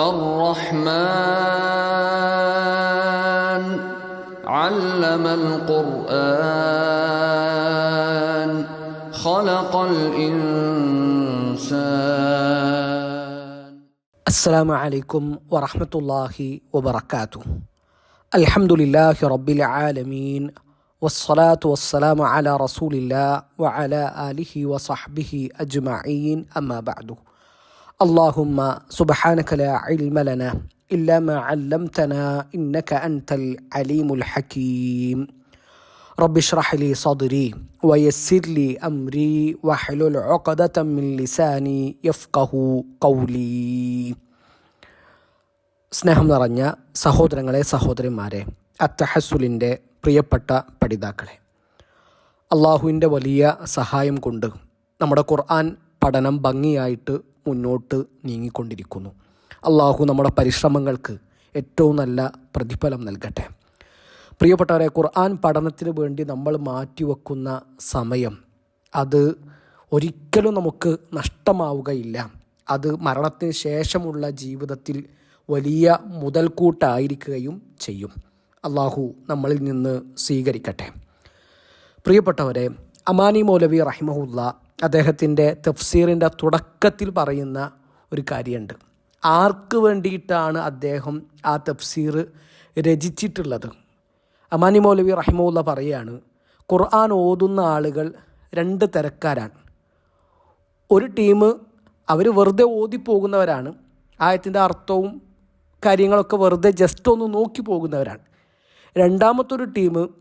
الرحمن علم القرآن خلق الإنسان. السلام عليكم ورحمة الله وبركاته. الحمد لله رب العالمين والصلاة والسلام على رسول الله وعلى آله وصحبه أجمعين. أما بعد اللهم سبحانك لا علم لنا إلا ما علمتنا إنك أنت العليم الحكيم رب اشرح لي صدري ويسر لي أمري واحلل عقدة من لساني يفقه قولي സ്നേഹം നിറഞ്ഞ സഹോദരങ്ങളെ സഹോദരിമാരെ അത്തഹസുലിൻ്റെ പ്രിയപ്പെട്ട പഠിതാക്കളെ അള്ളാഹുവിൻ്റെ വലിയ സഹായം കൊണ്ട് നമ്മുടെ ഖുർആൻ പഠനം ഭംഗിയായിട്ട് മുന്നോട്ട് നീങ്ങിക്കൊണ്ടിരിക്കുന്നു. അള്ളാഹു നമ്മുടെ പരിശ്രമങ്ങൾക്ക് ഏറ്റവും നല്ല പ്രതിഫലം നൽകട്ടെ. പ്രിയപ്പെട്ടവരെ ഖുർആൻ പഠനത്തിന് വേണ്ടി നമ്മൾ മാറ്റിവെക്കുന്ന സമയം അത് ഒരിക്കലും നമുക്ക് നഷ്ടമാവുകയില്ല. അത് മരണത്തിന് ശേഷമുള്ള ജീവിതത്തിൽ വലിയ മുതൽക്കൂട്ടായിരിക്കുകയും ചെയ്യും. അള്ളാഹു നമ്മളിൽ നിന്ന് സ്വീകരിക്കട്ടെ. പ്രിയപ്പെട്ടവരെ അമാനി മൗലവി റഹിമഹുല്ല അദ്ദേഹത്തിന്റെ തഫ്സീറിന്റെ തുടക്കത്തിൽ പറയുന്ന ഒരു കാര്യമുണ്ട്. ആർക്ക് വേണ്ടിയിട്ടാണ് അദ്ദേഹം ആ തഫ്സീർ രചിച്ചിട്ടുള്ളത്? അമാനി മൗലവി റഹിമുള്ള പറയുകയാണ് ഖുർആൻ ഓതുന്ന ആളുകൾ രണ്ട് തരക്കാരാണ്. ഒരു ടീം അവർ വെറുതെ ഓതിപ്പോകുന്നവരാണ്. ആയത്തിന്റെ അർത്ഥവും കാര്യങ്ങളൊക്കെ വെറുതെ ജസ്റ്റ് ഒന്ന് നോക്കി പോകുന്നവരാണ്. രണ്ടാമത്തൊരു ടീം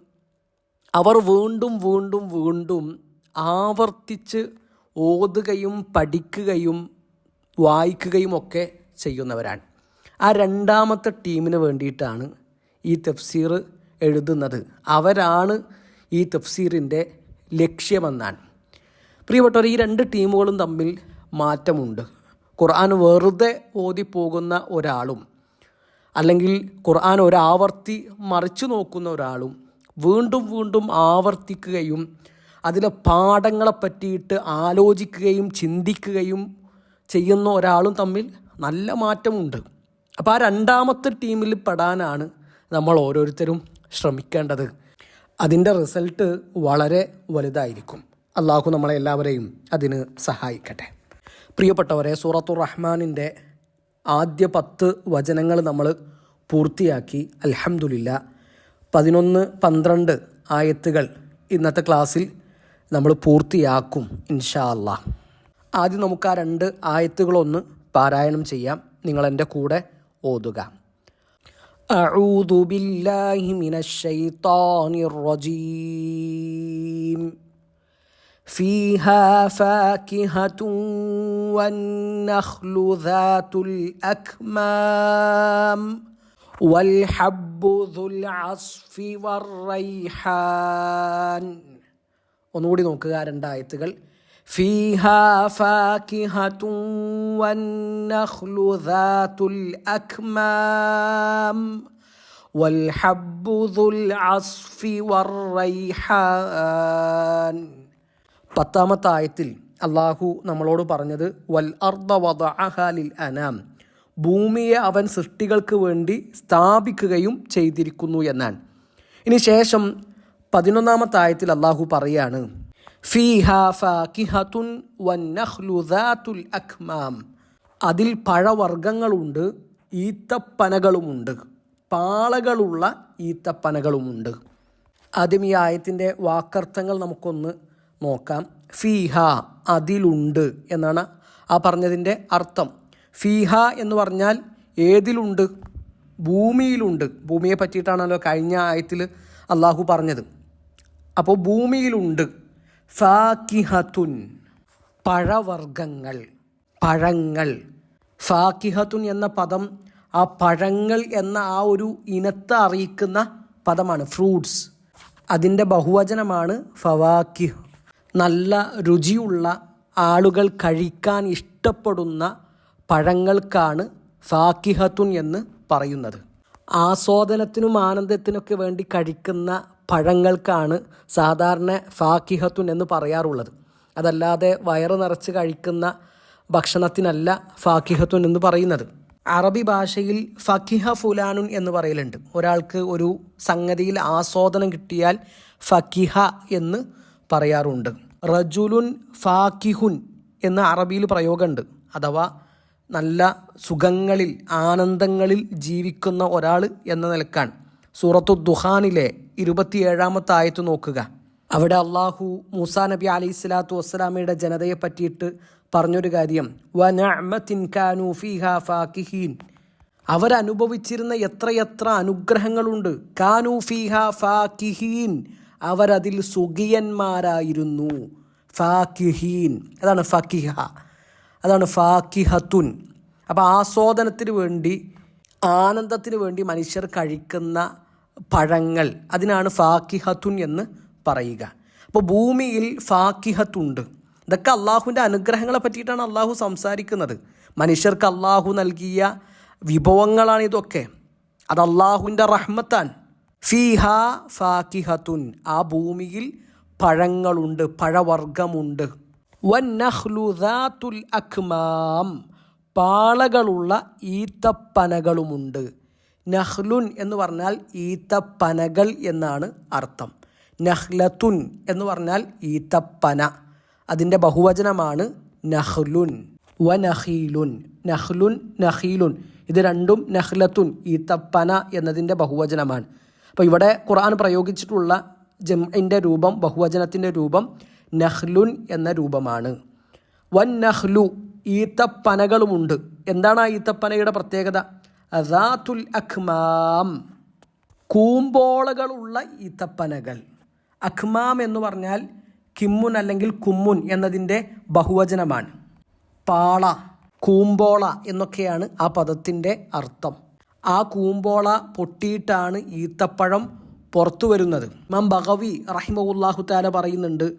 അവർ വീണ്ടും വീണ്ടും വീണ്ടും ആവർത്തിച്ച് ഓതുകയും പഠിക്കുകയും വായിക്കുകയും ഒക്കെ ചെയ്യുന്നവരാണ്. ആ രണ്ടാമത്തെ ടീമിന് വേണ്ടിയിട്ടാണ് ഈ തഫ്സീർ എഴുതുന്നത്. അവരാണ് ഈ തഫ്സീറിന്റെ ലക്ഷ്യമെന്നാണ്. പ്രിയപ്പെട്ടവർ ഈ രണ്ട് ടീമുകളും തമ്മിൽ മാറ്റമുണ്ട്. ഖുർആൻ വെറുതെ ഓതിപ്പോകുന്ന ഒരാളും അല്ലെങ്കിൽ ഖുർആൻ ഒരാവർത്തി മറിച്ചു നോക്കുന്ന ഒരാളും വീണ്ടും വീണ്ടും ആവർത്തിക്കുകയും അതിലെ പാഠങ്ങളെ പറ്റിയിട്ട് ആലോചിക്കുകയും ചിന്തിക്കുകയും ചെയ്യുന്ന ഒരാളും തമ്മിൽ നല്ല മാറ്റമുണ്ട്. അപ്പോൾ ആ രണ്ടാമത്തെ ടീമിൽ പെടാനാണ് നമ്മൾ ഓരോരുത്തരും ശ്രമിക്കേണ്ടത്. അതിന്റെ റിസൾട്ട് വളരെ വലുതായിരിക്കും. അള്ളാഹു നമ്മളെ എല്ലാവരെയും അതിന് സഹായിക്കട്ടെ. പ്രിയപ്പെട്ടവരെ സൂറത്തു റഹ്മാനിന്റെ ആദ്യ പത്ത് വചനങ്ങൾ നമ്മൾ പൂർത്തിയാക്കി. അലഹമുല്ല പതിനൊന്ന് പന്ത്രണ്ട് ആയത്തുകൾ ഇന്നത്തെ ക്ലാസ്സിൽ നമ്മൾ പൂർത്തിയാക്കും ഇൻഷാ അല്ലാ ആദ്യം നമുക്ക് ആ രണ്ട് ആയത്തുകളൊന്ന് പാരായണം ചെയ്യാം നിങ്ങൾ എൻ്റെ കൂടെ ഓതുക أعوذ بالله من الشيطان الرجيم فيها فاكهة والنخل ذات الأكمام والحب ذو العصف والريحان ഒന്നുകൂടി നോക്കുക രണ്ടായത്തുകൾ فيها فاكهة والنخل ذات الأكمام والحب ذو العصف والريحان പത്താമത്തെ ആയത്തിൽ അള്ളാഹു നമ്മളോട് പറഞ്ഞത് വൽ അർദ വദഅഹാലിൽ അനാം ഭൂമിയെ അവൻ സൃഷ്ടികൾക്ക് വേണ്ടി സ്ഥാപിക്കുകയും ചെയ്തിരിക്കുന്നു എന്നാണ് ഇനി ശേഷം പതിനൊന്നാമത്തെ ആയത്തിൽ അള്ളാഹു പറയാണ് അതിൽ പഴവർഗങ്ങളുണ്ട് ഈത്തപ്പനകളുമുണ്ട് പാളകളുള്ള ഈത്തപ്പനകളുമുണ്ട്. ആദ്യം ഈ ആയത്തിന്റെ വാക്കർത്ഥങ്ങൾ നമുക്കൊന്ന് നോക്കാം. ഫീഹ അതിലുണ്ട് എന്നാണ് ആ പറഞ്ഞതിന്റെ അർത്ഥം. ഫീഹ എന്ന് പറഞ്ഞാൽ ഏതിലുണ്ട്? ഭൂമിയിലുണ്ട്. ഭൂമിയെ പറ്റിയിട്ടാണല്ലോ കഴിഞ്ഞ ആയത്തിൽ അള്ളാഹു പറഞ്ഞത്. അപ്പോൾ ഭൂമിയിലുണ്ട്. ഫാക്കിഹത്തുൻ. പഴവർഗങ്ങൾ പഴങ്ങൾ. ഫാക്കിഹത്തുൻ എന്ന പദം ആ പഴങ്ങൾ എന്ന ആ ഒരു ഇനത്തെ അറിയിക്കുന്ന പദമാണ് ഫ്രൂട്ട്സ്. അതിന്റെ ബഹുവചനമാണ് ഫവാക്കിഹ്. നല്ല രുചിയുള്ള ആളുകൾ കഴിക്കാൻ ഇഷ്ടപ്പെടുന്ന പഴങ്ങൾക്കാണ് ഫാക്കിഹത്തുൻ എന്ന് പറയുന്നത്. ആസ്വാദനത്തിനും ആനന്ദത്തിനൊക്കെ വേണ്ടി കഴിക്കുന്ന പഴങ്ങൾക്കാണ് സാധാരണ ഫാക്കിഹത്തുൻ എന്ന് പറയാറുള്ളത്. അതല്ലാതെ വയറ് നിറച്ച് കഴിക്കുന്ന ഭക്ഷണത്തിനല്ല ഫാക്കിഹത്തുൻ എന്ന് പറയുന്നത്. അറബി ഭാഷയിൽ ഫക്കിഹ ഫുലാനുൻ എന്ന് പറയലുണ്ട്. ഒരാൾക്ക് ഒരു സംഗതിയിൽ ആസ്വാദനം കിട്ടിയാൽ ഫക്കിഹ എന്ന് പറയാറുണ്ട്. റജുലുൻ ഫാക്കിഹുൻ എന്ന അറബിയിൽ പ്രയോഗമുണ്ട്. അഥവാ നല്ല സുഖങ്ങളിൽ ആനന്ദങ്ങളിൽ ജീവിക്കുന്ന ഒരാൾ എന്ന നിലക്കാണ്. സൂറത്തു ദുഹാനിലെ ഇരുപത്തിയേഴാമത്തെ ആയത്ത് നോക്കുക. അവിടെ അള്ളാഹു മൂസാ നബി അലൈഹി സ്വലാത്തു വസ്സലാമയുടെ ജനതയെ പറ്റിയിട്ട് പറഞ്ഞൊരു കാര്യം. അവരനുഭവിച്ചിരുന്ന എത്രയെത്ര അനുഗ്രഹങ്ങളുണ്ട്. കാനൂ അവരതിൽ സുഖിയന്മാരായിരുന്നു. ഫാക്കിഹീൻ. അതാണ് ഫക്കിഹ. അതാണ് ഫാക്കിഹത്തുൻ. അപ്പോൾ ആസ്വാദനത്തിന് വേണ്ടി ആനന്ദത്തിന് വേണ്ടി മനുഷ്യർ കഴിക്കുന്ന പഴങ്ങൾ. അതിനാണ് ഫാക്കിഹത്തുൻ എന്ന് പറയുക. അപ്പോൾ ഭൂമിയിൽ ഫാക്കിഹത്തുണ്ട്. ഇതൊക്കെ അള്ളാഹുവിന്റെ അനുഗ്രഹങ്ങളെ പറ്റിയിട്ടാണ് അള്ളാഹു സംസാരിക്കുന്നത്. മനുഷ്യർക്ക് അള്ളാഹു നൽകിയ വിഭവങ്ങളാണ് ഇതൊക്കെ. അത് അള്ളാഹുവിന്റെ റഹ്മത്താൻ. ഫീഹ ഫാക്കിഹത്തുൻ. ആ ഭൂമിയിൽ പഴങ്ങളുണ്ട് പഴവർഗമുണ്ട് വന്നഹ്ലുദാത്തുൽ അക്മാം പാളകളുള്ള ഈത്തപ്പനകളുമുണ്ട്. നഹ്ലുൻ എന്ന് പറഞ്ഞാൽ ഈത്തപ്പനകൾ എന്നാണ് അർത്ഥം. നഹ്ലത്തുൻ എന്ന് പറഞ്ഞാൽ ഈത്തപ്പന. അതിന്റെ ബഹുവചനമാണ് നഹ്ലുൻ. വ നഹീലുൻ നഹ്ലുൻ. നഹീലുൻ ഇത് രണ്ടും നഹ്ലത്തുൻ ഈത്തപ്പന എന്നതിന്റെ ബഹുവചനമാണ്. അപ്പോൾ ഇവിടെ ഖുർആൻ പ്രയോഗിച്ചിട്ടുള്ള ജംഇന്റെ രൂപം ബഹുവചനത്തിന്റെ രൂപം നഹ്ലുൻ എന്ന രൂപമാണ്. വൻ നഹ്ലു ഈത്തപ്പനകളുമുണ്ട്. എന്താണ് ആ ഈത്തപ്പനയുടെ പ്രത്യേകത? അദാത്തുൽ അഖ്മാം. കൂമ്പോളകളുള്ള ഈത്തപ്പനകൾ. അഖ്മാം എന്ന് പറഞ്ഞാൽ കിമ്മുൻ അല്ലെങ്കിൽ കുമ്മുൻ എന്നതിന്റെ ബഹുവചനമാണ്. പാള കൂമ്പോള എന്നൊക്കെയാണ് ആ പദത്തിന്റെ അർത്ഥം. ആ കൂമ്പോള പൊട്ടിയിട്ടാണ് ഈത്തപ്പഴം പുറത്തു വരുന്നത്. മാം ബഗവി റഹിമഉല്ലാഹു താല പറയുന്നുണ്ട്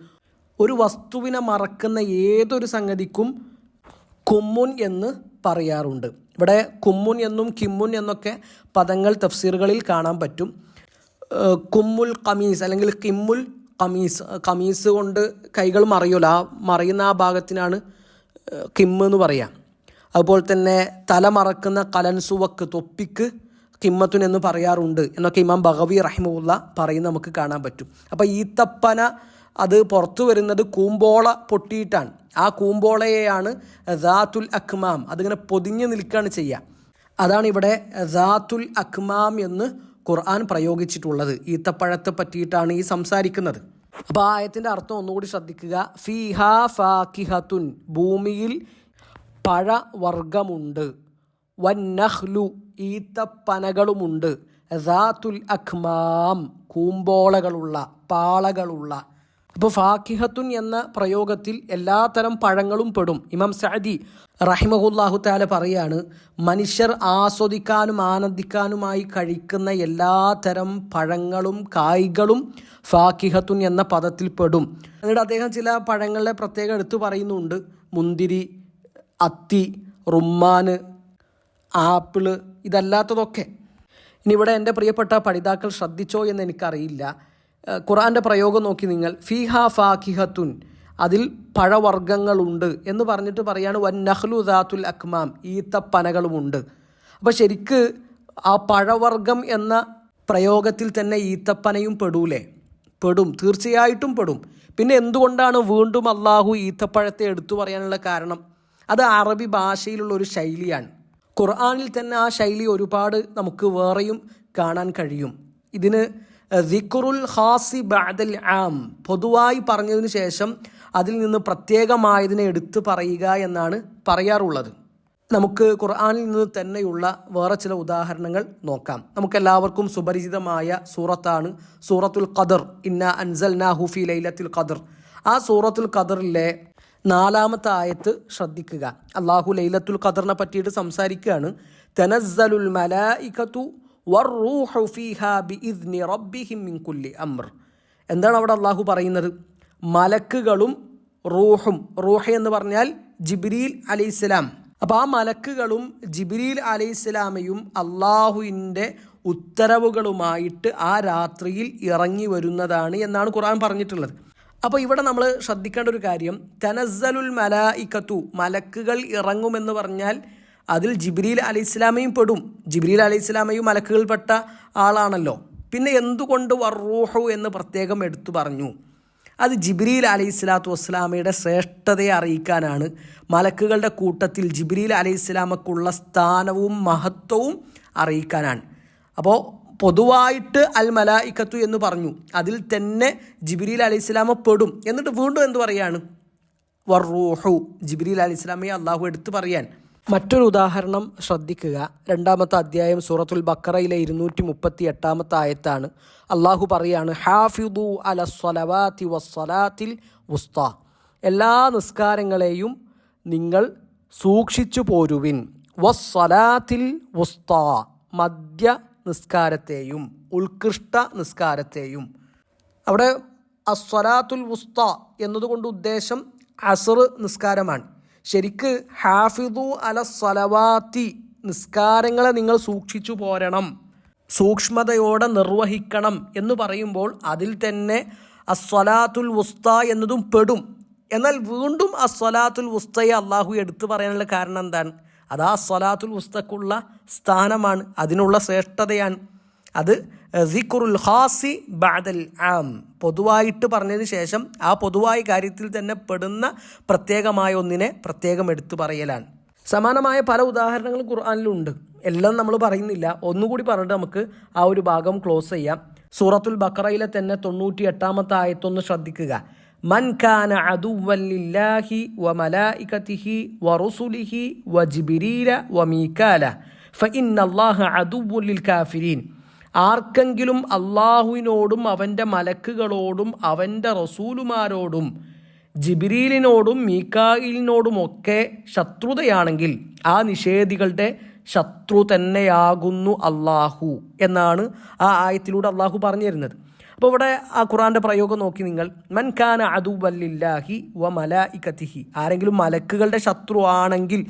ഒരു വസ്തുവിനെ മറക്കുന്ന ഏതൊരു സംഗതിക്കും കുമ്മുൻ എന്ന് പറയാറുണ്ട്. ഇവിടെ കുമ്മുൻ എന്നും കിമ്മുൻ എന്നൊക്കെ പദങ്ങൾ തഫ്സീറുകളിൽ കാണാൻ പറ്റും. കുമ്മുൽ കമീസ് അല്ലെങ്കിൽ കിമ്മുൽ കമീസ് കമീസ് കൊണ്ട് കൈകൾ മറിയൂല ആ മറിയുന്ന ആ ഭാഗത്തിനാണ് കിമ്മ് എന്ന് പറയാം. അതുപോലെ തന്നെ തല മറക്കുന്ന കലൻസുവക്ക് തൊപ്പിക്ക് കിമ്മത്തുൻ എന്ന് പറയാറുണ്ട് എന്നൊക്കെ ഇമാം ഭഗവി റഹിമുള്ള പറയുന്ന നമുക്ക് കാണാൻ പറ്റും. അപ്പോൾ ഈത്തപ്പന അത് പുറത്തു വരുന്നത് കൂമ്പോള പൊട്ടിയിട്ടാണ്. ആ കൂമ്പോളയെയാണ് ദാത്തുൽ അക്മാം. അതിങ്ങനെ പൊതിഞ്ഞു നിൽക്കുകയാണ് ചെയ്യുക. അതാണ് ഇവിടെ ദാത്തുൽ അക്മാം എന്ന് ഖുർആൻ പ്രയോഗിച്ചിട്ടുള്ളത്. ഈത്തപ്പഴത്തെ പറ്റിയിട്ടാണ് ഈ സംസാരിക്കുന്നത്. അപ്പോൾ ആയത്തിന്റെ അർത്ഥം ഒന്നുകൂടി ശ്രദ്ധിക്കുക. ഫിഹ ഫാക്കിഹത്തുൻ ഭൂമിയിൽ പഴവർഗമുണ്ട് വന്നഹ്ലു ഈത്തപ്പനകളുമുണ്ട്. ദാത്തുൽ അഖ്മാം കൂമ്പോളകളുള്ള പാളകളുള്ള അപ്പോൾ ഫാക്കിഹത്തുൻ എന്ന പ്രയോഗത്തിൽ എല്ലാത്തരം പഴങ്ങളും പെടും. ഇമാം സഅദി റഹിമഹുല്ലാഹു താല പറയാണ് മനുഷ്യർ ആസ്വദിക്കാനും ആനന്ദിക്കാനുമായി കഴിക്കുന്ന എല്ലാത്തരം പഴങ്ങളും കായ്കളും ഫാക്കിഹത്തുൻ എന്ന പദത്തിൽ പെടും. എന്നിട്ട് അദ്ദേഹം ചില പഴങ്ങളുടെ പ്രത്യേകം എടുത്തു പറയുന്നുണ്ട്. മുന്തിരി അത്തി റുമ്മാന് ആപ്പിൾ ഇതല്ലാത്തതൊക്കെ. ഇനി ഇവിടെ എന്റെ പ്രിയപ്പെട്ട പഠിതാക്കൾ ശ്രദ്ധിച്ചോ എന്ന് എനിക്കറിയില്ല. ഖുറാന്റെ പ്രയോഗം നോക്കി നിങ്ങൾ. ഫിഹ ഫാഖിഹത്തുൻ. അതിൽ പഴവർഗങ്ങളുണ്ട് എന്ന് പറഞ്ഞിട്ട് പറയാണ് വൻ നഹ്ലു ദാത്തുൽ അക്മാം. ഈത്തപ്പനകളുമുണ്ട്. അപ്പോൾ ശരിക്ക് ആ പഴവർഗം എന്ന പ്രയോഗത്തിൽ തന്നെ ഈത്തപ്പനയും പെടൂലേ? പെടും. തീർച്ചയായിട്ടും പെടും. പിന്നെ എന്തുകൊണ്ടാണ് വീണ്ടും അള്ളാഹു ഈത്തപ്പഴത്തെ എടുത്തു പറയാനുള്ള കാരണം? അത് അറബി ഭാഷയിലുള്ള ഒരു ശൈലിയാണ്. ഖുർആാനിൽ തന്നെ ആ ശൈലി ഒരുപാട് നമുക്ക് വേറെയും കാണാൻ കഴിയും. ഇതിന് ദിക്റുൽ ഹാസി ബാദൽ ആം. പൊതുവായി പറഞ്ഞതിന് ശേഷം അതിൽ നിന്ന് പ്രത്യേകമായതിനെ എടുത്തു പറയുക എന്നാണ് പറയാറുള്ളത്. നമുക്ക് ഖുർആാനിൽ നിന്ന് തന്നെയുള്ള വേറെ ചില ഉദാഹരണങ്ങൾ നോക്കാം. നമുക്കെല്ലാവർക്കും സുപരിചിതമായ സൂറത്താണ് സൂറത്തുൽ ഖദർ. ഇന്ന അൻസൽ നാഹുഫി ലൈലത്തുൽ ഖദർ. ആ സൂറത്തുൽ ഖദറിലെ നാലാമത്തെ ആയത്ത് ശ്രദ്ധിക്കുക. അള്ളാഹു ലൈലത്തുൽ ഖദറിനെ പറ്റിയിട്ട് സംസാരിക്കുകയാണ്. തനസ്സലുൽ മലായികത്തു വർറൂഹു ഫീഹാ റബ്ബിഹിം മിൻ കുല്ലി അംർ. എന്താണ് അവിടെ അള്ളാഹു പറയുന്നത്? മലക്കുകളും റൂഹും റൂഹ് എന്ന് പറഞ്ഞാൽ ജിബ്രീൽ അലൈഹിസ്സലാം അപ്പോൾ ആ മലക്കുകളും ജിബ്രീൽ അലൈഹിസ്സലാമയും അള്ളാഹുവിന്റെ ഉത്തരവുകളുമായിട്ട് ആ രാത്രിയിൽ ഇറങ്ങി വരുന്നതാണ് എന്നാണ് ഖുർആൻ പറഞ്ഞിട്ടുള്ളത്. അപ്പോൾ ഇവിടെ നമ്മൾ ശ്രദ്ധിക്കേണ്ട ഒരു കാര്യം തനസ്സലുൽ മലായിക്കത്തു മലക്കുകൾ ഇറങ്ങുമെന്ന് പറഞ്ഞാൽ അതിൽ ജിബ്രീൽ അലി ഇസ്ലാമയും പെടും. ജിബ്രീൽ അലി ഇസ്ലാമയും മലക്കുകൾപ്പെട്ട ആളാണല്ലോ. പിന്നെ എന്തുകൊണ്ട് വർറൂഹു എന്ന് പ്രത്യേകം എടുത്തു പറഞ്ഞു? അത് ജിബ്രീൽ അലി ഇസ്ലാത്തു വസ്സലാമയുടെ ശ്രേഷ്ഠതയെ അറിയിക്കാനാണ്. മലക്കുകളുടെ കൂട്ടത്തിൽ ജിബ്രീൽ അലി ഇസ്ലാമക്കുള്ള സ്ഥാനവും മഹത്വവും അറിയിക്കാനാണ്. അപ്പോൾ പൊതുവായിട്ട് അൽ മലായിക്കത്തു എന്ന് പറഞ്ഞു. അതിൽ തന്നെ ജിബ്രീൽ അലി ഇസ്ലാമ പെടും. എന്നിട്ട് വീണ്ടും എന്ത് പറയാണ്? വർറൂഹു ജിബ്രീൽ അലി ഇസ്ലാമയെ അള്ളാഹു എടുത്തു പറയാൻ. മറ്റൊരു ഉദാഹരണം ശ്രദ്ധിക്കുക. രണ്ടാമത്തെ അധ്യായം സൂറത്തുൽ ബക്കറയിലെ ഇരുന്നൂറ്റി മുപ്പത്തി എട്ടാമത്തെ ആയത്താണ്. അള്ളാഹു പറയാണ് ഹാഫിദു അല സ്വലവാത്തി വസ്സലാത്തിൽ ഉസ്ത എല്ലാ നിസ്കാരങ്ങളെയും നിങ്ങൾ സൂക്ഷിച്ചു പോരുവിൻ. വസ്സലാത്തിൽ ഉസ്ത മദ്യ നിസ്കാരത്തെയും ഉത്കൃഷ്ട നിസ്കാരത്തെയും. അവിടെ അസ്വലാത്തുൽ ഉസ്ത എന്നതുകൊണ്ട് ഉദ്ദേശം അസർ നിസ്കാരമാണ്. ശരിക്ക് ഹാഫിദു അല സലവാത്തി നിസ്കാരങ്ങളെ നിങ്ങൾ സൂക്ഷിച്ചു പോരണം സൂക്ഷ്മതയോടെ നിർവഹിക്കണം എന്ന് പറയുമ്പോൾ അതിൽ തന്നെ അസ്വലാത്തുൽ ഉസ്ത എന്നതും പെടും. എന്നാൽ വീണ്ടും അസ്വലാത്തുൽ ഉസ്തയെ അള്ളാഹു എടുത്തു പറയാനുള്ള കാരണം എന്താണ്? അത് ആ സ്വലാത്തുൽ സ്ഥാനമാണ് അതിനുള്ള ശ്രേഷ്ഠതയാണ്. അത് സിഖുറുൽ ഖാസി ബാദൽ ആം. പൊതുവായിട്ട് പറഞ്ഞതിന് ശേഷം ആ പൊതുവായ കാര്യത്തിൽ തന്നെ പെടുന്ന പ്രത്യേകമായ ഒന്നിനെ പ്രത്യേകം എടുത്തു പറയലാണ്. സമാനമായ പല ഉദാഹരണങ്ങളും ഖുർആാനിലുണ്ട്. എല്ലാം നമ്മൾ പറയുന്നില്ല. ഒന്നുകൂടി പറഞ്ഞിട്ട് നമുക്ക് ആ ഒരു ഭാഗം ക്ലോസ് ചെയ്യാം. സൂറത്തുൽ ബക്കറയിലെ തന്നെ തൊണ്ണൂറ്റി എട്ടാമത്തെ ആയത്തൊന്ന് ശ്രദ്ധിക്കുക. മൻ കാന അദുവല്ലില്ലാഹി വ മലായികത്തിഹി വ റുസുലിഹി വ ജിബിരീല വ മീകാല ഫ ഇന്നല്ലാഹ അദുവുല്ലിൽ കാഫിരീൻ. ആർക്കെങ്കിലും അള്ളാഹുവിനോടും അവന്റെ മലക്കുകളോടും അവന്റെ റസൂലുമാരോടും ജിബിരീലിനോടും മീക്കായിലിനോടുമൊക്കെ ശത്രുതയാണെങ്കിൽ ആ നിഷേധികളുടെ ശത്രു തന്നെയാകുന്നു അള്ളാഹു എന്നാണ് ആ ആയത്തിലൂടെ അള്ളാഹു പറഞ്ഞു തരുന്നത്. അപ്പോൾ ഇവിടെ ആ ഖുറാന്റെ പ്രയോഗം നോക്കി നിങ്ങൾ. മൻ അതുവല്ലില്ലാഹി വ വ ഇക്കത്തിഹി ആരെങ്കിലും മലക്കുകളുടെ ശത്രു ആണെങ്കിൽ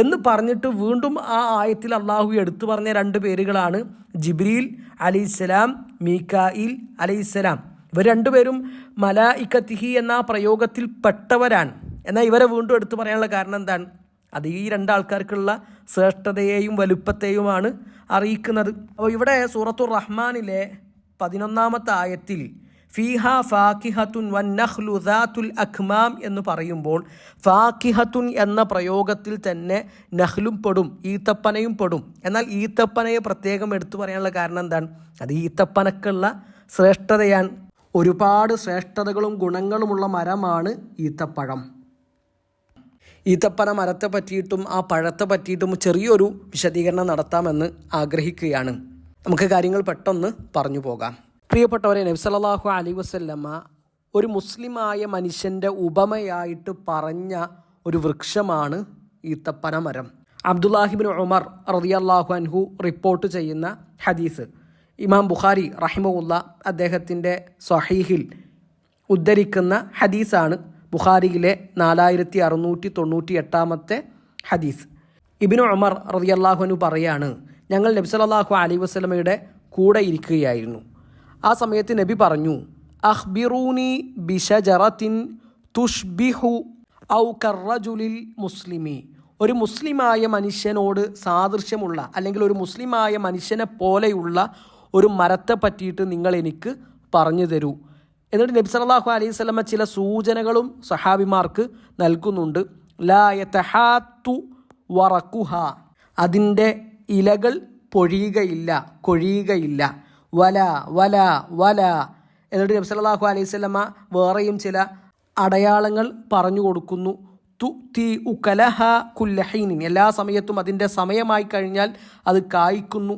എന്ന് പറഞ്ഞിട്ട് വീണ്ടും ആ ആയത്തിൽ അള്ളാഹു എടുത്തു പറഞ്ഞ രണ്ട് പേരുകളാണ് ജിബ്രീൽ അലിസ്ലാം മീക്കായിൽ അലൈഹിസ്സലാം. ഇവർ രണ്ടുപേരും മലായിക്കത്തിഹി എന്ന പ്രയോഗത്തിൽ പെട്ടവരാണ്. എന്നാൽ ഇവരെ വീണ്ടും എടുത്തു പറയാനുള്ള കാരണം എന്താണ്? അത് ഈ രണ്ടാൾക്കാർക്കുള്ള ശ്രേഷ്ഠതയെയും വലുപ്പത്തെയുമാണ് അറിയിക്കുന്നത്. അപ്പോൾ ഇവിടെ സൂറത്തുർ റഹ്മാനിലെ പതിനൊന്നാമത്തെ ആയത്തിൽ ഫീഹ ഫാക്കിഹത്തുൻ നഹ്ലു ദാത്തുൽ അഖ്മാം എന്ന് പറയുമ്പോൾ ഫാക്കിഹത്തുൻ എന്ന പ്രയോഗത്തിൽ തന്നെ നഹ്ലും പെടും ഈത്തപ്പനയും പെടും. എന്നാൽ ഈത്തപ്പനയെ പ്രത്യേകം എടുത്തു പറയാനുള്ള കാരണം എന്താണ്? അത് ഈത്തപ്പനക്കുള്ള ശ്രേഷ്ഠതയാണ്. ഒരുപാട് ശ്രേഷ്ഠതകളും ഗുണങ്ങളുമുള്ള മരമാണ് ഈത്തപ്പഴം. ഈത്തപ്പന മരത്തെ പറ്റിയിട്ടും ആ പഴത്തെ പറ്റിയിട്ടും ചെറിയൊരു വിശദീകരണം നടത്താമെന്ന് ആഗ്രഹിക്കുകയാണ്. നമുക്ക് കാര്യങ്ങൾ പെട്ടെന്ന് പറഞ്ഞു പോകാം. പ്രിയപ്പെട്ടവരെ നബ്സലാഹു അലി വസ്ല്ലമ്മ ഒരു മുസ്ലിമായ മനുഷ്യന്റെ ഉപമയായിട്ട് പറഞ്ഞ ഒരു വൃക്ഷമാണ് ഈത്തപ്പന മരം അബ്ദുല്ലാഹിബിൻ ഉമർ റതിയല്ലാഹു അൻഹു റിപ്പോർട്ട് ചെയ്യുന്ന ഹദീസ്. ഇമാം ബുഖാരി റഹിമുല്ല അദ്ദേഹത്തിന്റെ സ്വഹീഹിൽ ഉദ്ധരിക്കുന്ന ഹദീസാണ് ബുഖാരിയിലെ നാലായിരത്തി അറുന്നൂറ്റി തൊണ്ണൂറ്റി എട്ടാമത്തെ ഹദീസ്. ഇബിനു ഉമർ റതിയല്ലാഹുനു പറയാണ് ഞങ്ങൾ നബി സല്ലല്ലാഹു അലൈഹി വസല്ലമയുടെ കൂടെ ഇരിക്കുകയായിരുന്നു. ആ സമയത്ത് നബി പറഞ്ഞു അഹ്ബിറൂനി ബിഷജറത്തിൻ തുഷ്ബിഹു ഔ കറജുലിൽ മുസ്ലിമി. ഒരു മുസ്ലിമായ മനുഷ്യനോട് സാദൃശ്യമുള്ള അല്ലെങ്കിൽ ഒരു മുസ്ലിമായ മനുഷ്യനെ പോലെയുള്ള ഒരു മരത്തെ പറ്റിയിട്ട് നിങ്ങൾ എനിക്ക് പറഞ്ഞു തരൂ. എന്നിട്ട് നബി സല്ലല്ലാഹു അലൈഹി സ്വലമ ചില സൂചനകളും സഹാബിമാർക്ക് നൽകുന്നുണ്ട്. ലാ യതഹാത്തു വറക്കുഹ അതിന്റെ ഇലകൾ പൊഴിയുകയില്ല കൊഴിയുകയില്ല. വല വല വല. എന്നിട്ട് നബി സല്ലല്ലാഹു അലൈഹി വസല്ലമ വേറെയും ചില അടയാളങ്ങൾ പറഞ്ഞു കൊടുക്കുന്നു. തു തി ഉക്കലഹ കുല്ലഹീനിൻ എല്ലാ സമയത്തും അതിന്റെ സമയമായി കഴിഞ്ഞാൽ അത് കായ്ക്കുന്നു.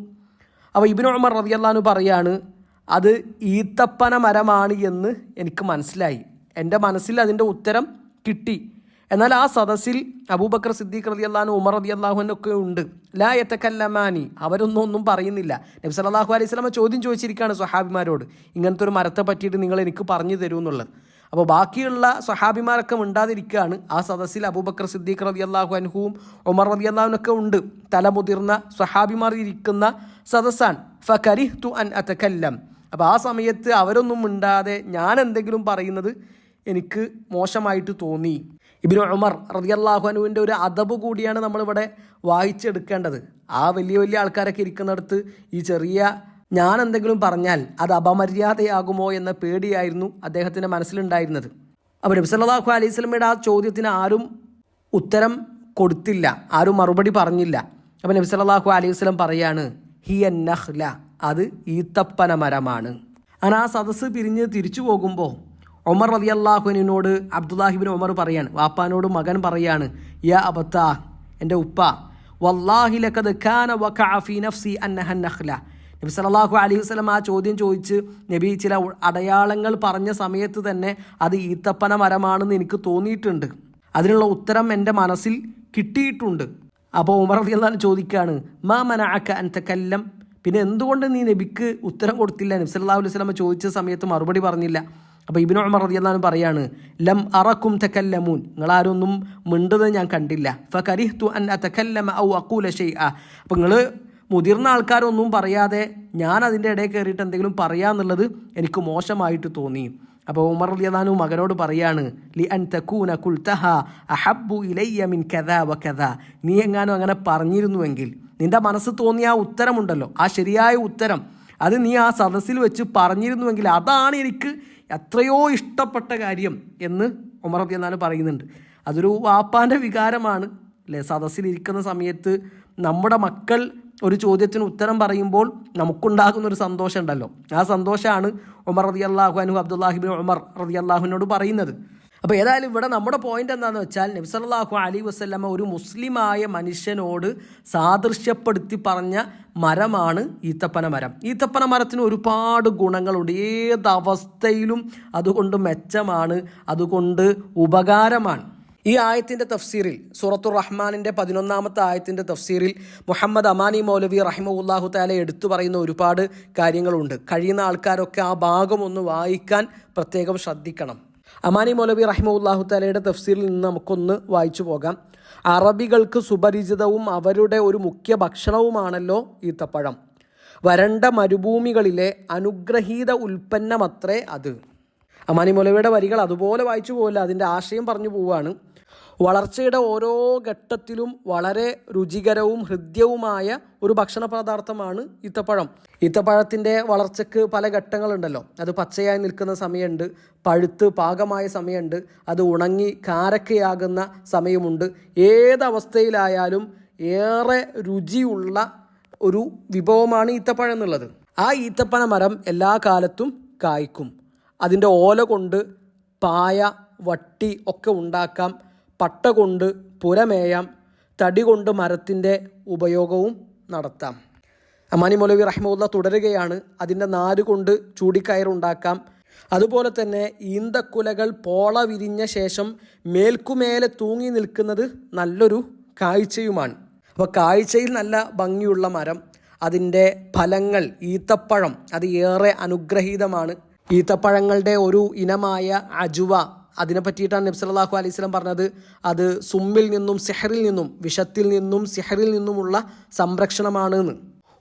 അപ്പോൾ ഇബ്നു ഉമർ റതിയല്ലാന്നു പറയാണ് അത് ഈത്തപ്പന മരമാണ് എന്ന് എനിക്ക് മനസ്സിലായി. എന്റെ മനസ്സിൽ അതിന്റെ ഉത്തരം കിട്ടി. എന്നാൽ ആ സദസ്സിൽ അബൂബക്കർ സിദ്ദീഖ് റതി അള്ളഹാനും ഉമർ റതി അള്ളാഹുനൊക്കെ ഉണ്ട്. ലാ യത്തക്കല്ലമാനി അവരൊന്നും ഒന്നും പറയുന്നില്ല. നബി സല്ലല്ലാഹു അലൈഹി സ്വലമ ചോദ്യം ചോദിച്ചിരിക്കുകയാണ് സ്വഹാബിമാരോട്. ഇങ്ങനത്തെ ഒരു മരത്തെ പറ്റിയിട്ട് നിങ്ങൾ എനിക്ക് പറഞ്ഞു തരൂ എന്നുള്ളത്. അപ്പോൾ ബാക്കിയുള്ള സ്വഹാബിമാരൊക്കെ മിണ്ടാതിരിക്കുകയാണ്. ആ സദസ്സിൽ അബൂബക്കർ സിദ്ദീഖ് റതി അള്ളാഹു അൻഹുവും ഉമർ റതി അള്ളാഹുനൊക്കെ ഉണ്ട്. തലമുതിർന്ന സ്വഹാബിമാർ ഇരിക്കുന്ന സദസ്സാണ്. ഫകരിഹ്തു അൻ അത്തക്കല്ലം അപ്പോൾ ആ സമയത്ത് അവരൊന്നും മിണ്ടാതെ ഞാൻ എന്തെങ്കിലും പറയുന്നത് എനിക്ക് മോശമായിട്ട് തോന്നി. ഇബിനു ഉമർ റതിയല്ലാഹു അനുവിന്റെ ഒരു അദബ് കൂടിയാണ് നമ്മളിവിടെ വായിച്ചെടുക്കേണ്ടത്. ആ വലിയ വലിയ ആൾക്കാരൊക്കെ ഇരിക്കുന്നിടത്ത് ഈ ചെറിയ ഞാൻ എന്തെങ്കിലും പറഞ്ഞാൽ അത് അപമര്യാദയാകുമോ എന്ന പേടിയായിരുന്നു അദ്ദേഹത്തിന്റെ മനസ്സിലുണ്ടായിരുന്നത്. അപ്പോൾ നബി സല്ലല്ലാഹു അലൈഹി സ്വലമയുടെ ആ ചോദ്യത്തിന് ആരും ഉത്തരം കൊടുത്തില്ല. ആരും മറുപടി പറഞ്ഞില്ല. അപ്പോൾ നബി സല്ലല്ലാഹു അലൈഹി വസല്ലം പറയാണ് ഹിയ നഹ്ല അത് ഈത്തപ്പന മരമാണ് അങ്ങനെ ആ സദസ്സ് പിരിഞ്ഞ് തിരിച്ചു പോകുമ്പോൾ ഒമർ റതി അള്ളാഹുവിനോട് അബ്ദുല്ലാഹിബിൻ ഒമർ പറയാണ് വാപ്പാനോട് മകൻ പറയാണ് യാ അബത്ത എന്റെ ഉപ്പ നബി സലാഹു അലൈഹി വസ്ലം ആ ചോദ്യം ചോദിച്ച് നബി ചില അടയാളങ്ങൾ പറഞ്ഞ സമയത്ത് തന്നെ അത് ഈത്തപ്പന മരമാണെന്ന് എനിക്ക് തോന്നിയിട്ടുണ്ട്. അതിനുള്ള ഉത്തരം എന്റെ മനസ്സിൽ കിട്ടിയിട്ടുണ്ട്. അപ്പോൾ ഉമർ റളിയല്ലാഹു അള്ളഹാൻ ചോദിക്കുകയാണ് മാ മനഅക അൻ തകല്ലം? പിന്നെ എന്തുകൊണ്ട് നീ നബിക്ക് ഉത്തരം കൊടുത്തില്ല? നബി സല്ലല്ലാഹു അലൈഹി വസല്ലം ചോദിച്ച സമയത്ത് മറുപടി പറഞ്ഞില്ല. അപ്പോൾ ഇബിനു ഉമർ അൻഹു പറയാണ് ലം അറക്കും തകല്ലമൂൻ. നിങ്ങളാരൊന്നും മിണ്ടുന്നത് ഞാൻ കണ്ടില്ല. ഫകരിഹ്തു അൻ അതകല്ലമ ഔ അഖൂല ഷൈഅ. അപ്പോൾ നിങ്ങൾ മുതിർന്ന ആൾക്കാരൊന്നും പറയാതെ ഞാൻ അതിന്റെ ഇടയിൽ കയറിയിട്ട് എന്തെങ്കിലും പറയാന്നുള്ളത് എനിക്ക് മോശമായിട്ട് തോന്നി. അപ്പോൾ ഉമർ റളിയല്ലാഹു മകനോട് പറയാണ് ലി അൻ തകൂന കുൽതഹ അഹബ്ബു ഇലയ്യ മിൻ കദാ വ കദാ. നീ എങ്ങാനും അങ്ങനെ പറഞ്ഞിരുന്നുവെങ്കിൽ നിന്റെ മനസ്സ് തോന്നിയ ആ ഉത്തരമുണ്ടല്ലോ ആ ശരിയായ ഉത്തരം. അത് നീ ആ സദസ്സിൽ വെച്ച് പറഞ്ഞിരുന്നുവെങ്കിൽ അതാണ് എനിക്ക് എത്രയോ ഇഷ്ടപ്പെട്ട കാര്യം എന്ന് ഉമർ എന്നാൽ പറയുന്നുണ്ട്. അതൊരു വാപ്പാന്റെ വികാരമാണ്. അല്ലേ? സദസ്സിലിരിക്കുന്ന സമയത്ത് നമ്മുടെ മക്കൾ ഒരു ചോദ്യത്തിന് ഉത്തരം പറയുമ്പോൾ നമുക്കുണ്ടാകുന്ന ഒരു സന്തോഷം ഉണ്ടല്ലോ ആ സന്തോഷമാണ് ഉമർ റതി അള്ളാഹു അനു അബ്ദുല്ലാഹിബിൻ ഉമർ റതി അള്ളാഹുവിനോട് പറയുന്നത്. അപ്പോൾ ഏതായാലും ഇവിടെ നമ്മുടെ പോയിന്റ് എന്താണെന്ന് വെച്ചാൽ നബ്സല്ലാഹു അലി വസ്ല്ലമ്മ ഒരു മുസ്ലിമായ മനുഷ്യനോട് സാദൃശ്യപ്പെടുത്തി പറഞ്ഞ മരമാണ് ഈത്തപ്പന മരം. ഈത്തപ്പന മരത്തിന് ഒരുപാട് ഗുണങ്ങളുണ്ട്. ഏത് അവസ്ഥയിലും അതുകൊണ്ട് മെച്ചമാണ് അതുകൊണ്ട് ഉപകാരമാണ്. ഈ ആയത്തിന്റെ തഫ്സീറിൽ സൂറത്തുർ റഹ്മാനിന്റെ പതിനൊന്നാമത്തെ ആയത്തിന്റെ തഫ്സീറിൽ മുഹമ്മദ് അമാനി മൗലവി റഹിമുല്ലാഹു താല എടുത്തു പറയുന്ന ഒരുപാട് കാര്യങ്ങളുണ്ട്. കഴിയുന്ന ആൾക്കാരൊക്കെ ആ ഭാഗം ഒന്ന് വായിക്കാൻ പ്രത്യേകം ശ്രദ്ധിക്കണം. അമാനി മൗലവി റഹിമുല്ലാഹു താലയുടെ തഫ്സീറിൽ നിന്ന് നമുക്കൊന്ന് വായിച്ചു പോകാം. അറബികൾക്ക് സുപരിചിതവും അവരുടെ ഒരു മുഖ്യ ഭക്ഷണവുമാണല്ലോ ഈത്തപ്പഴം. വരണ്ട മരുഭൂമികളിലെ അനുഗ്രഹീത ഉൽപ്പന്നമത്രേ അത്. അമാനി മൗലവിയുടെ വരികൾ അതുപോലെ വായിച്ചു പോകില്ല അതിന്റെ ആശയം പറഞ്ഞു പോവുകയാണ്. വളർച്ചയുടെ ഓരോ ഘട്ടത്തിലും വളരെ രുചികരവും ഹൃദ്യവുമായ ഒരു ഭക്ഷണ പദാർത്ഥമാണ് ഈത്തപ്പഴം. ഈത്തപ്പഴത്തിന്റെ വളർച്ചയ്ക്ക് പല ഘട്ടങ്ങളുണ്ടല്ലോ. അത് പച്ചയായി നിൽക്കുന്ന സമയമുണ്ട് പഴുത്ത് പാകമായ സമയമുണ്ട് അത് ഉണങ്ങി കാരക്കയാകുന്ന സമയമുണ്ട്. ഏതവസ്ഥയിലായാലും ഏറെ രുചിയുള്ള ഒരു വിഭവമാണ് ഈത്തപ്പഴം എന്നുള്ളത്. ആ ഈത്തപ്പഴ മരം എല്ലാ കാലത്തും കായ്ക്കും. അതിന്റെ ഓല കൊണ്ട് പായ വട്ടി ഒക്കെ ഉണ്ടാക്കാം. പട്ട കൊണ്ട് പുരമേയാം തടി കൊണ്ട് മരത്തിന്റെ ഉപയോഗവും നടത്താം. അമാനി മൗലവി റഹ്മുല്ല തുടരുകയാണ്. അതിന്റെ നാര് കൊണ്ട് ചൂടിക്കയറുണ്ടാക്കാം അതുപോലെ തന്നെ ഈന്തക്കുലകൾ പോള വിരിഞ്ഞ ശേഷം മേൽക്കുമേലെ തൂങ്ങി നിൽക്കുന്നത് നല്ലൊരു കാഴ്ചയുമാണ്. അപ്പോൾ കാഴ്ചയിൽ നല്ല ഭംഗിയുള്ള മരം അതിന്റെ ഫലങ്ങൾ ഈത്തപ്പഴം അത് ഏറെ അനുഗ്രഹീതമാണ്. ഈത്തപ്പഴങ്ങളുടെ ഒരു ഇനമായ അജുവ അതിനെ പറ്റിയിട്ടാണ് നബ്സ് സല്ലല്ലാഹു അലൈഹി സ്വലം പറഞ്ഞത്. അത് സുമ്മിൽ നിന്നും സെഹറിൽ നിന്നും വിഷത്തിൽ നിന്നും സെഹറിൽ നിന്നുമുള്ള സംരക്ഷണമാണ് എന്ന്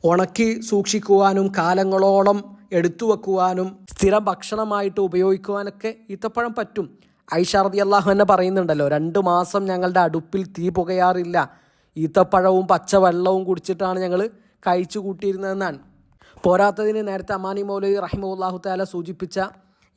ഉണക്കി സൂക്ഷിക്കുവാനും കാലങ്ങളോളം എടുത്തു വെക്കുവാനും സ്ഥിര ഭക്ഷണമായിട്ട് ഉപയോഗിക്കുവാനൊക്കെ ഈത്തപ്പഴം പറ്റും. ഐഷാർദി അള്ളാഹു തന്നെ പറയുന്നുണ്ടല്ലോ രണ്ട് മാസം ഞങ്ങളുടെ അടുപ്പിൽ തീ പുകയാറില്ല. ഈത്തപ്പഴവും പച്ചവെള്ളവും കുടിച്ചിട്ടാണ് ഞങ്ങൾ കഴിച്ചു കൂട്ടിയിരുന്നതെന്നാണ് പോരാത്തതിന് നേരത്തെ അമാനി മൗലവി റഹിമുല്ലാഹു താല സൂചിപ്പിച്ച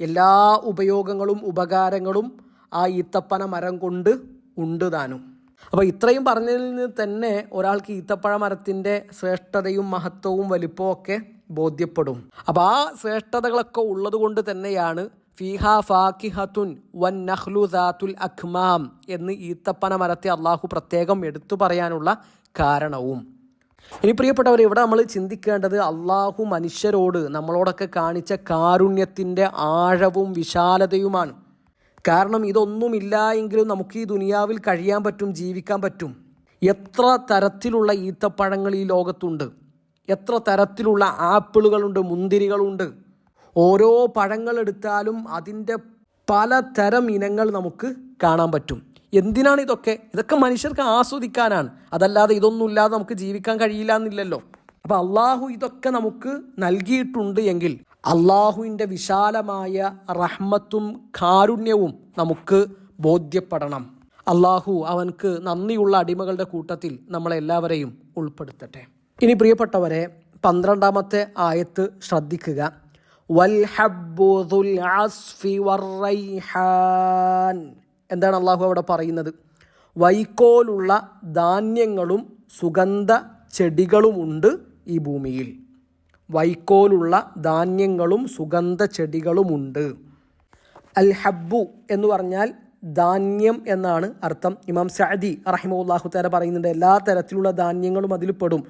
എല്ലാ ഉപയോഗങ്ങളും ഉപകാരങ്ങളും ആ ഈത്തപ്പന മരം കൊണ്ട് ഉണ്ട് താനും. അപ്പോൾ ഇത്രയും പറഞ്ഞതിൽ നിന്ന് തന്നെ ഒരാൾക്ക് ഈത്തപ്പഴ മരത്തിന്റെ ശ്രേഷ്ഠതയും മഹത്വവും വലിപ്പവും ഒക്കെ ബോധ്യപ്പെടും. അപ്പോൾ ആ ശ്രേഷ്ഠതകളൊക്കെ ഉള്ളത് കൊണ്ട് തന്നെയാണ് ഫീഹ ഫാക്കിഹത്തുൻ വൻ നഹ്ലു ദാത്തുൽ അഖ്മാം എന്ന് ഈത്തപ്പന മരത്തെ അള്ളാഹു പ്രത്യേകം എടുത്തു പറയാനുള്ള കാരണവും. ഇനി പ്രിയപ്പെട്ടവർ ഇവിടെ നമ്മൾ ചിന്തിക്കേണ്ടത് അള്ളാഹു മനുഷ്യരോട് നമ്മളോടൊക്കെ കാണിച്ച കാരുണ്യത്തിന്റെ ആഴവും വിശാലതയുമാണ്. കാരണം ഇതൊന്നുമില്ല എങ്കിലും നമുക്ക് ഈ ദുനിയാവിൽ കഴിയാൻ പറ്റും ജീവിക്കാൻ പറ്റും. എത്ര തരത്തിലുള്ള ഈത്തപ്പഴങ്ങൾ ഈ ലോകത്തുണ്ട്. എത്ര തരത്തിലുള്ള ആപ്പിളുകളുണ്ട് മുന്തിരികളുണ്ട്. ഓരോ പഴങ്ങൾ എടുത്താലും അതിന്റെ പലതരം ഇനങ്ങൾ നമുക്ക് കാണാൻ പറ്റും. എന്തിനാണ് ഇതൊക്കെ? ഇതൊക്കെ മനുഷ്യർക്ക് ആസ്വദിക്കാനാണ്. അതല്ലാതെ ഇതൊന്നുമില്ലാതെ നമുക്ക് ജീവിക്കാൻ കഴിയില്ല എന്നില്ലല്ലോ അപ്പോൾ അള്ളാഹു ഇതൊക്കെ നമുക്ക് നൽകിയിട്ടുണ്ട് എങ്കിൽ അള്ളാഹുവിന്റെ വിശാലമായ റഹ്മത്തും കാരുണ്യവും നമുക്ക് ബോധ്യപ്പെടണം. അള്ളാഹു അവൻക്ക് നന്ദിയുള്ള അടിമകളുടെ കൂട്ടത്തിൽ നമ്മളെല്ലാവരെയും ഉൾപ്പെടുത്തട്ടെ. ഇനി പ്രിയപ്പെട്ടവരെ പന്ത്രണ്ടാമത്തെ ആയത്ത് ശ്രദ്ധിക്കുക. അസ്ഫി വറൈഹാൻ എന്താണ് അള്ളാഹു അവിടെ പറയുന്നത്? വൈക്കോലുള്ള ധാന്യങ്ങളും സുഗന്ധ ചെടികളുമുണ്ട് ഈ ഭൂമിയിൽ. വൈക്കോലുള്ള ധാന്യങ്ങളും സുഗന്ധ ചെടികളുമുണ്ട് അൽ ഹബ്ബു എന്ന് പറഞ്ഞാൽ ധാന്യം എന്നാണ് അർത്ഥം. ഇമാം സഅദി റഹിമുല്ലാഹു താര പറയുന്നുണ്ട് എല്ലാ തരത്തിലുള്ള ധാന്യങ്ങളും അതിൽ പെടും.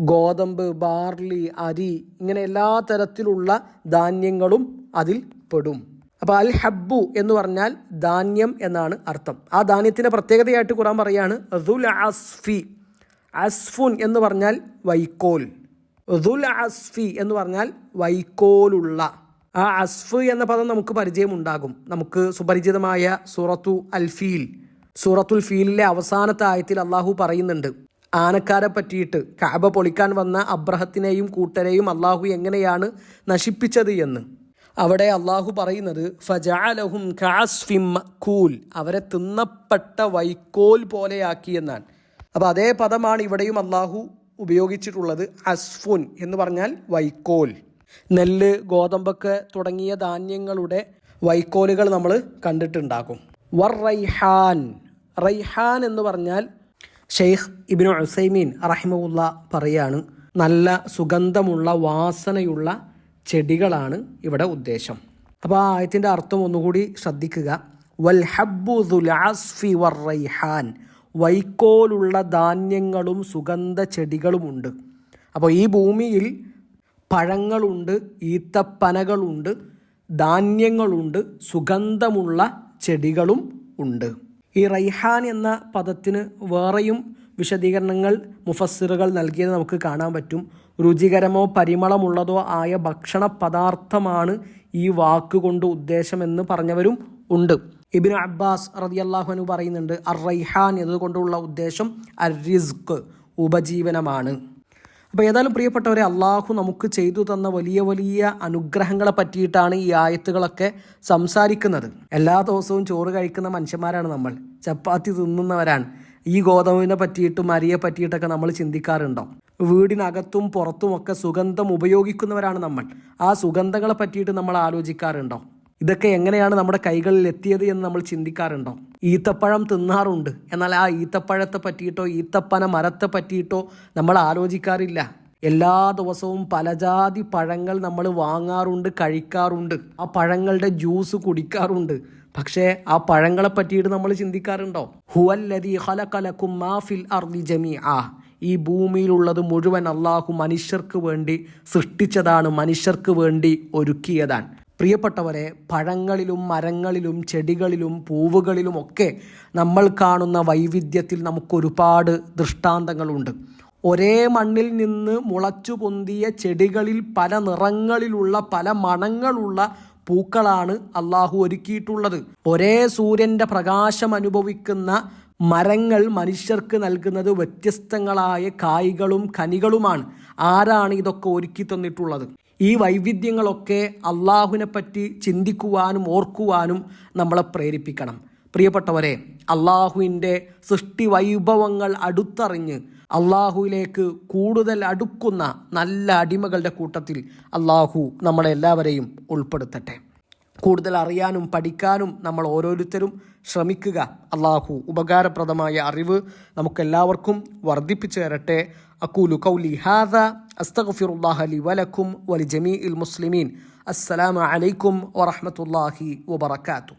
ഗോതമ്പ് ബാർലി അരി ഇങ്ങനെ എല്ലാ തരത്തിലുള്ള ധാന്യങ്ങളും അതിൽ പെടും. അപ്പോൾ അൽ ഹബ്ബു എന്ന് പറഞ്ഞാൽ ധാന്യം എന്നാണ് അർത്ഥം. ആ ധാന്യത്തിന്റെ പ്രത്യേകതയായിട്ട് ഖുറാൻ പറയാണ് ദുൽ അസ്ഫി. അസ്ഫുൻ എന്ന് പറഞ്ഞാൽ വൈക്കോൽ. ദുൽ അസ്ഫി എന്ന് പറഞ്ഞാൽ വൈക്കോലുള്ള. ആ അസ്ഫ് എന്ന പദം നമുക്ക് പരിചയമുണ്ടാകും. നമുക്ക് സുപരിചിതമായ സൂറത്തു അൽ ഫീൽ സൂറത്തുൽ ഫീലിലെ അവസാനത്തെ ആയത്തിൽ അള്ളാഹു പറയുന്നുണ്ട് ആനക്കാരെ പറ്റിയിട്ട് കാബ പൊളിക്കാൻ വന്ന അബ്രഹത്തിനെയും കൂട്ടരെയും അള്ളാഹു എങ്ങനെയാണ് നശിപ്പിച്ചത് എന്ന്. അവിടെ അള്ളാഹു പറയുന്നത് ഫജാലഹും കാസ്ഫിം കൂൽ അവരെ തിന്നപ്പെട്ട വൈക്കോൽ പോലെയാക്കി എന്നാണ്. അപ്പോൾ അതേ പദമാണ് ഇവിടെയും അള്ളാഹു ഉപയോഗിച്ചിട്ടുള്ളത് അസ്ഫുൻ എന്ന് പറഞ്ഞാൽ വൈക്കോൽ. നെല്ല് ഗോതമ്പൊക്കെ തുടങ്ങിയ ധാന്യങ്ങളുടെ വൈക്കോലുകൾ നമ്മൾ കണ്ടിട്ടുണ്ടാകും. വർ റൈഹാൻ. റൈഹാൻ എന്ന് പറഞ്ഞാൽ ഷെയ്ഖ് ഇബിനു ഉസൈമീൻ റഹിമുല്ല പറയാണ് നല്ല സുഗന്ധമുള്ള വാസനയുള്ള ചെടികളാണ് ഇവിടെ ഉദ്ദേശം. അപ്പോൾ ആ ആയത്തിന്റെ അർത്ഥം ഒന്നുകൂടി ശ്രദ്ധിക്കുക. വൈക്കോലുള്ള ധാന്യങ്ങളും സുഗന്ധ ചെടികളുമുണ്ട്. അപ്പോൾ ഈ ഭൂമിയിൽ പഴങ്ങളുണ്ട് ഈത്തപ്പനകളുണ്ട് ധാന്യങ്ങളുണ്ട് സുഗന്ധമുള്ള ചെടികളും ഉണ്ട്. ഈ റൈഹാൻ എന്ന പദത്തിന് വേറെയും വിശദീകരണങ്ങൾ മുഫസ്സിറുകൾ നൽകിയത് നമുക്ക് കാണാൻ പറ്റും. രുചികരമോ പരിമളമുള്ളതോ ആയ ഭക്ഷണ പദാർത്ഥമാണ് ഈ വാക്കുകൊണ്ട് ഉദ്ദേശമെന്ന് പറഞ്ഞവരും ഉണ്ട്. ഇബിൻ അബ്ബാസ് റതിയല്ലാഹുനു പറയുന്നുണ്ട് അർ റൈഹാൻ എന്നതുകൊണ്ടുള്ള ഉദ്ദേശം അർ റിസ്ക് ഉപജീവനമാണ്. അപ്പോൾ ഏതായാലും പ്രിയപ്പെട്ടവരെ അള്ളാഹു നമുക്ക് ചെയ്തു തന്ന വലിയ വലിയ അനുഗ്രഹങ്ങളെ പറ്റിയിട്ടാണ് ഈ ആയത്തുകളൊക്കെ സംസാരിക്കുന്നത്. എല്ലാ ദിവസവും ചോറ് കഴിക്കുന്ന മനുഷ്യന്മാരാണ് നമ്മൾ. ചപ്പാത്തി തിന്നുന്നവരാണ്. ഈ ഗോതമ്പിനെ പറ്റിയിട്ടും അരിയെ പറ്റിയിട്ടൊക്കെ നമ്മൾ ചിന്തിക്കാറുണ്ടോ? വീടിനകത്തും പുറത്തുമൊക്കെ സുഗന്ധം ഉപയോഗിക്കുന്നവരാണ് നമ്മൾ. ആ സുഗന്ധങ്ങളെ പറ്റിയിട്ട് നമ്മൾ ആലോചിക്കാറുണ്ടോ? ഇതൊക്കെ എങ്ങനെയാണ് നമ്മുടെ കൈകളിൽ എത്തിയത് എന്ന് നമ്മൾ ചിന്തിക്കാറുണ്ടോ? ഈത്തപ്പഴം തിന്നാറുണ്ട്. എന്നാൽ ആ ഈത്തപ്പഴത്തെ പറ്റിയിട്ടോ ഈത്തപ്പന മരത്തെ പറ്റിയിട്ടോ നമ്മൾ ആലോചിക്കാറില്ല. എല്ലാ ദിവസവും പലജാതി പഴങ്ങൾ നമ്മൾ വാങ്ങാറുണ്ട് കഴിക്കാറുണ്ട്. ആ പഴങ്ങളുടെ ജ്യൂസ് കുടിക്കാറുണ്ട്. പക്ഷേ ആ പഴങ്ങളെ പറ്റിയിട്ട് നമ്മൾ ചിന്തിക്കാറുണ്ടോ? ഹുവല്ലതി ഹലകലക്കും മാഫിൽ അർദി ജമീ ആ ഈ ഭൂമിയിലുള്ളത് മുഴുവൻ അള്ളാഹു മനുഷ്യർക്ക് വേണ്ടി സൃഷ്ടിച്ചതാണ് മനുഷ്യർക്ക് വേണ്ടി ഒരുക്കിയതാണ്. പ്രിയപ്പെട്ടവരെ പഴങ്ങളിലും മരങ്ങളിലും ചെടികളിലും പൂവുകളിലും ഒക്കെ നമ്മൾ കാണുന്ന വൈവിധ്യത്തിൽ നമുക്കൊരുപാട് ദൃഷ്ടാന്തങ്ങളുണ്ട്. ഒരേ മണ്ണിൽ നിന്ന് മുളച്ചു പൊന്തിയ ചെടികളിൽ പല നിറങ്ങളിലുള്ള പല മണങ്ങളുള്ള പൂക്കളാണ് അള്ളാഹു ഒരുക്കിയിട്ടുള്ളത്. ഒരേ സൂര്യന്റെ പ്രകാശം അനുഭവിക്കുന്ന മരങ്ങൾ മനുഷ്യർക്ക് നൽകുന്നത് വ്യത്യസ്തങ്ങളായ കായ്കളും കനികളുമാണ്. ആരാണ് ഇതൊക്കെ ഒരുക്കി തന്നിട്ടുള്ളത്? ഈ വൈവിധ്യങ്ങളൊക്കെ അള്ളാഹുവിനെ പറ്റി ചിന്തിക്കുവാനും ഓർക്കുവാനും നമ്മളെ പ്രേരിപ്പിക്കണം. പ്രിയപ്പെട്ടവരെ അള്ളാഹുവിന്റെ സൃഷ്ടി വൈഭവങ്ങൾ അടുത്തറിഞ്ഞ് അള്ളാഹുവിലേക്ക് കൂടുതൽ അടുക്കുന്ന നല്ല അടിമകളുടെ കൂട്ടത്തിൽ അള്ളാഹു നമ്മളെല്ലാവരെയും ഉൾപ്പെടുത്തട്ടെ. കൂടുതൽ അറിയാനും പഠിക്കാനും നമ്മൾ ഓരോരുത്തരും ശ്രമിക്കുക. അള്ളാഹു ഉപകാരപ്രദമായ അറിവ് നമുക്കെല്ലാവർക്കും വർദ്ധിപ്പിച്ചു തരട്ടെ. അക്കൂലു കൗലി ഹാദ അസ്തഗ്ഫിറുല്ലാഹ വലക്കും വലി ജമീഇൽ മുസ്ലിമീൻ. അസ്സലാമു അലൈക്കും വറഹ്മത്തുള്ളാഹി വബറകാതുഹു.